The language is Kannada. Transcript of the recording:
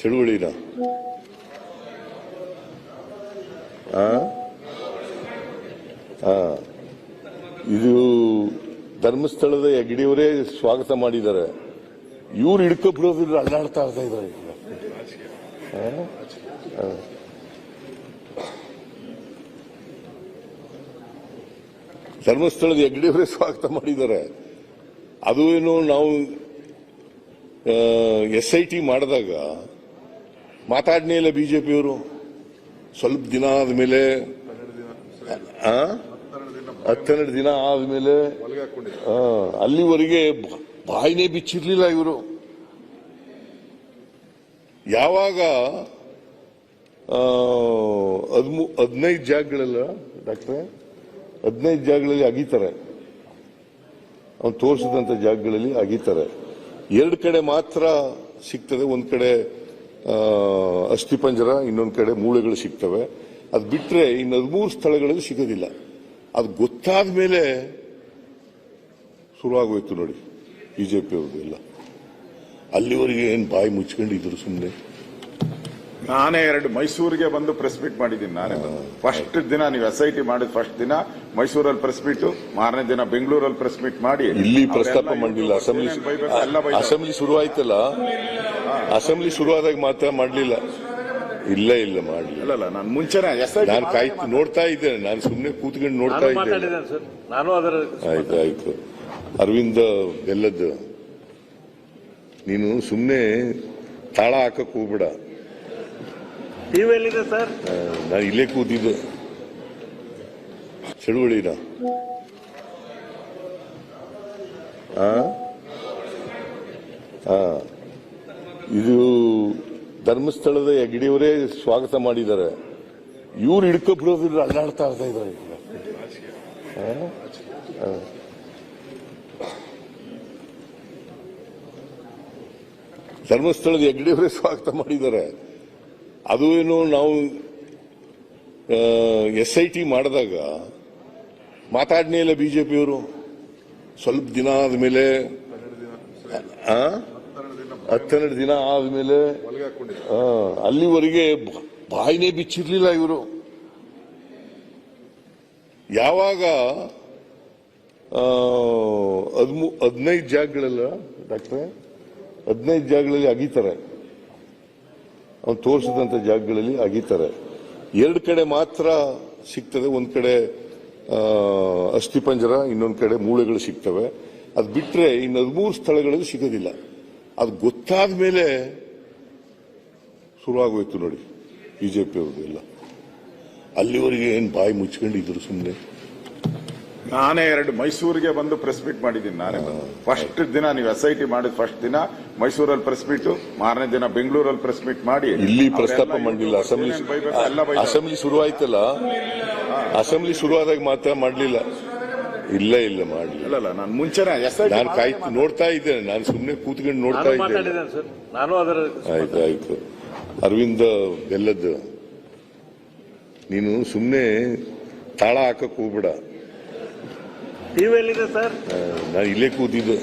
ಚಳುವಳಿನ. ಇದು ಧರ್ಮಸ್ಥಳದ ಹೆಗ್ಡಿಯವರೇ ಸ್ವಾಗತ ಮಾಡಿದ್ದಾರೆ. ಇವ್ರು ಹಿಡ್ಕೊಬಿಡೋದಿಲ್ಲ ಅಲ್ಲಾಡ್ತಾ ಇರ್ತಾ ಇದ್ದಾರೆ. ಧರ್ಮಸ್ಥಳದ ಹೆಗ್ಡಿಯವರೇ ಸ್ವಾಗತ ಮಾಡಿದ್ದಾರೆ. ಅದು ಏನು ನಾವು ಎಸ್ ಐ ಟಿ ಮಾಡಿದಾಗ ಮಾತಾಡ್ನೇ ಇಲ್ಲ ಬಿಜೆಪಿಯವರು. ಸ್ವಲ್ಪ ದಿನ ಆದ್ಮೇಲೆ? ಹತ್ತೆರಡು ದಿನ ಆದ್ಮೇಲೆ ಅಲ್ಲಿವರೆಗೆ ಬ- ಬಾಯಿನೇ ಬಿಚ್ಚಿರ್ಲಿಲ್ಲ ಇವರು. ಯಾವಾಗ ಹದಿನೈದು ಜಾಗಗಳೆಲ್ಲ, ಡಾಕ್ಟ್ರೆ, ಹದಿನೈದು ಜಾಗಗಳಲ್ಲಿ ಅಗೀತಾರೆ. ಅವ್ನು ತೋರಿಸಿದಂತ ಜಾಗಗಳಲ್ಲಿ ಅಗೀತಾರೆ. ಎರಡು ಕಡೆ ಮಾತ್ರ ಸಿಗ್ತದೆ, ಒಂದ್ ಕಡೆ ಅಸ್ಥಿಪಂಜರ ಇನ್ನೊಂದು ಕಡೆ ಮೂಳೆಗಳು ಸಿಗ್ತವೆ. ಅದು ಬಿಟ್ಟರೆ ಇನ್ನು ಹದಿಮೂರು ಸ್ಥಳಗಳಲ್ಲಿ ಸಿಗೋದಿಲ್ಲ. ಅದು ಗೊತ್ತಾದ ಮೇಲೆ ಶುರುವಾಗೋಯ್ತು ನೋಡಿ. ಬಿಜೆಪಿ ಅವ್ರದ್ದು ಎಲ್ಲ ಅಲ್ಲಿವರೆಗೆ ಏನು ಬಾಯಿ ಮುಚ್ಕೊಂಡಿದ್ರು ಸುಮ್ಮನೆ ನಾನೇ ಎರಡು ಮೈಸೂರಿಗೆ ಬಂದು ಪ್ರೆಸ್ ಮೀಟ್ ಮಾಡಿದ್ದೀನಿ ನಾನೇ ಫಸ್ಟ್ ದಿನ ನೀವು ಎಸ್ ಐ ಟಿ ಮಾಡಿದ ಫಸ್ಟ್ ದಿನ ಮೈಸೂರಲ್ಲಿ ಪ್ರೆಸ್ ಮೀಟ್ ಮಾರನೇ ದಿನ ಬೆಂಗಳೂರಲ್ಲಿ ಪ್ರೆಸ್ ಮೀಟ್ ಮಾಡಿ. ಇಲ್ಲಿ ಪ್ರಸ್ತಾಪ ಮಾಡಲಿಲ್ಲ. ಅಸೆಂಬ್ಲಿ. ಅಸೆಂಬ್ಲಿ ಶುರು ಆಯ್ತಲ್ಲ? ಅಸೆಂಬ್ಲಿ ಶುರುವಾದಾಗ ಮಾತ್ರ ಮಾಡಲಿಲ್ಲ. ಇಲ್ಲ ಇಲ್ಲ ಮಾಡಲಿಲ್ಲ. ಇಲ್ಲ ನಾನು ಮುಂಚೆನೆ ಎಸ್ ಐ ನಾನು ಕಾಯ್ತು ನೋಡ್ತಾ ಇದ್ದೇನೆ. ನಾನು ಸುಮ್ಮನೆ ಕೂತ್ಕೊಂಡು ನೋಡ್ತಾ ನಾನು ಇದ್ದೇನೆ ಸರ್. ನಾನು ಅದರ ಆಯ್ತು ಆಯ್ತು. ಅರವಿಂದ ಬೆಲ್ಲದ್ದು ನೀನು ಸುಮ್ಮನೆ ತಾಳ ಹಾಕಕ್ ಹೋಗ್ಬೇಡ. ಟಿವಿಯಲ್ಲಿದೆ ಸರ್? ನಾನು ಇಲ್ಲೇ ಕೂತಿದ್ದು. ಚಳುವಳಿನ. ಇದು. ಧರ್ಮಸ್ಥಳದ ಹೆಗ್ಡಿಯವರೇ ಸ್ವಾಗತ ಮಾಡಿದ್ದಾರೆ. ಇವ್ರು ಹಿಡ್ಕೊಬಿಡೋದಿಲ್ಲ ಅಲ್ಲಾಡ್ತಾ ಇರ್ತಾ ಇದ್ದಾರೆ. ಧರ್ಮಸ್ಥಳದ ಹೆಗ್ಡಿಯವರೇ ಸ್ವಾಗತ ಮಾಡಿದ್ದಾರೆ. ಅದು ಏನು ನಾವು ಎಸ್ ಐ ಟಿ ಮಾಡಿದಾಗ ಮಾತಾಡ್ನೇ ಇಲ್ಲ ಬಿಜೆಪಿಯವರು ಸ್ವಲ್ಪ ದಿನ ಆದ್ಮೇಲೆ? ಹತ್ತೆರಡು ದಿನ ಆದ್ಮೇಲೆ ಅಲ್ಲಿವರೆಗೆ ಬ- ಬಾಯಿನೇ ಬಿಚ್ಚಿರ್ಲಿಲ್ಲ ಇವರು. ಯಾವಾಗ ಹದಿಮೂ, ಹದಿನೈದು ಜಾಗಗಳೆಲ್ಲ ಡಾಕ್ಟ್ರೆ, ಹದಿನೈದು ಜಾಗಗಳಲ್ಲಿ ಅಗಿತಾರೆ. ಅವ್ನು ತೋರಿಸಿದಂತ ಜಾಗಗಳಲ್ಲಿ ಅಗೀತಾರೆ ಎರಡು ಕಡೆ ಮಾತ್ರ ಸಿಗ್ತದೆ, ಒಂದು ಕಡೆ ಅಸ್ಥಿಪಂಜರ ಇನ್ನೊಂದು ಕಡೆ ಮೂಳೆಗಳು ಸಿಗ್ತವೆ. ಅದು ಬಿಟ್ಟರೆ ಇನ್ನು ಹದಿಮೂರು ಸ್ಥಳಗಳಲ್ಲಿ ಸಿಗೋದಿಲ್ಲ. ಅದು ಗೊತ್ತಾದ ಮೇಲೆ ಶುರುವಾಗೋಯ್ತು ನೋಡಿ ಬಿಜೆಪಿ ಅವ್ರದ್ದು ಎಲ್ಲ ಅಲ್ಲಿವರೆಗೆ ಏನು ಬಾಯಿ ಮುಚ್ಕೊಂಡಿದ್ರು ಸುಮ್ಮನೆ ನಾನೇ ಎರಡು ಮೈಸೂರಿಗೆ ಬಂದು ಪ್ರೆಸ್ ಮೀಟ್ ಮಾಡಿದ್ದೀನಿ ನಾನೇ ಫಸ್ಟ್ ದಿನ ನೀವು ಎಸ್ ಐ ಟಿ ಮಾಡಿದ ಫಸ್ಟ್ ದಿನ ಮೈಸೂರಲ್ಲಿ ಪ್ರೆಸ್ ಮೀಟ್ ಮಾರನೇ ದಿನ ಬೆಂಗಳೂರಲ್ಲಿ ಪ್ರೆಸ್ ಮೀಟ್ ಮಾಡಿ. ಇಲ್ಲಿ ಪ್ರಸ್ತಾಪ ಮಾಡಲಿಲ್ಲ ಅಸೆಂಬ್ಲಿ. ಅಸೆಂಬ್ಲಿ ಶುರು ಆಯ್ತಲ್ಲ? ಅಸೆಂಬ್ಲಿ ಶುರುವಾದಾಗ ಮಾತ್ರ ಮಾಡಲಿಲ್ಲ. ಇಲ್ಲ ಇಲ್ಲ ಮಾಡಲಿಲ್ಲ. ನಾನು ಮುಂಚೆನೆ ನಾನು ಕಾಯ್ತು ನೋಡ್ತಾ ಇದ್ದೇನೆ ನಾನು ಸುಮ್ಮನೆ ಕೂತ್ಕೊಂಡು ನೋಡ್ತಾ ನಾನು ಇದ್ದೇನೆ. ಸರ್. ನಾನು ಅದರ ಆಯ್ತು ಆಯ್ತು. ಅರವಿಂದ ಬೆಲ್ಲದ್ದು ನೀನು ಸುಮ್ಮನೆ ತಾಳ ಹಾಕಕ್ಕೆ ಹೋಗ್ಬೇಡ. ಟಿವಿಯಲ್ಲಿದೆ ಸರ್? ನಾನು ಇಲ್ಲೇ ಕೂತಿದ್ದೆ.